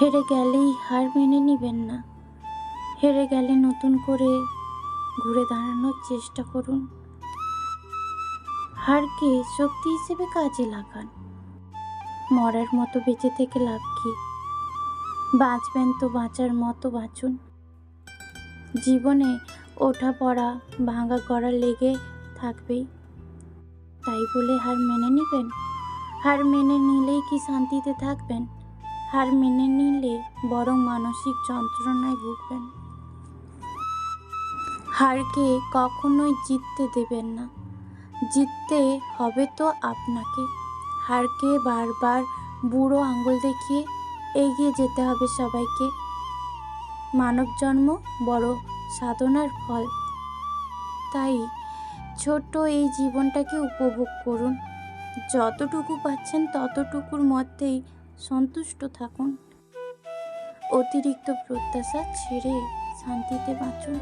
হেরে গেলেই হার মেনে নেবেন না। হেরে গেলে নতুন করে ঘুরে দাঁড়ানোর চেষ্টা করুন। হারকে শক্তি হিসেবে কাজে লাগান। মরার মতো বেঁচে থেকে লাভ কি? বাঁচবেন তো বাঁচার মতো বাঁচুন। জীবনে ওঠা পড়া ভাঙা করা লেগে থাকবেই। তাই বলে হার মেনে নেবেন? হার মেনে নিলেই কি শান্তিতে থাকবেন? হার মেনে নিলে বরং মানসিক যন্ত্রণায় ভুগবেন। হারকে কখনোই জিততে দেবেন না। জিততে হবে তো আপনাকে। হারকে বারবার বুড়ো আঙ্গুল দেখিয়ে এগিয়ে যেতে হবে সবাইকে। মানব জন্ম বড় সাধনার ফল। তাই ছোট্ট এই জীবনটাকে উপভোগ করুন। যতটুকু পাচ্ছেন ততটুকুর মধ্যেই সন্তুষ্ট থাকুন। অতিরিক্ত প্রত্যাশা ছেড়ে শান্তিতে বাঁচুন।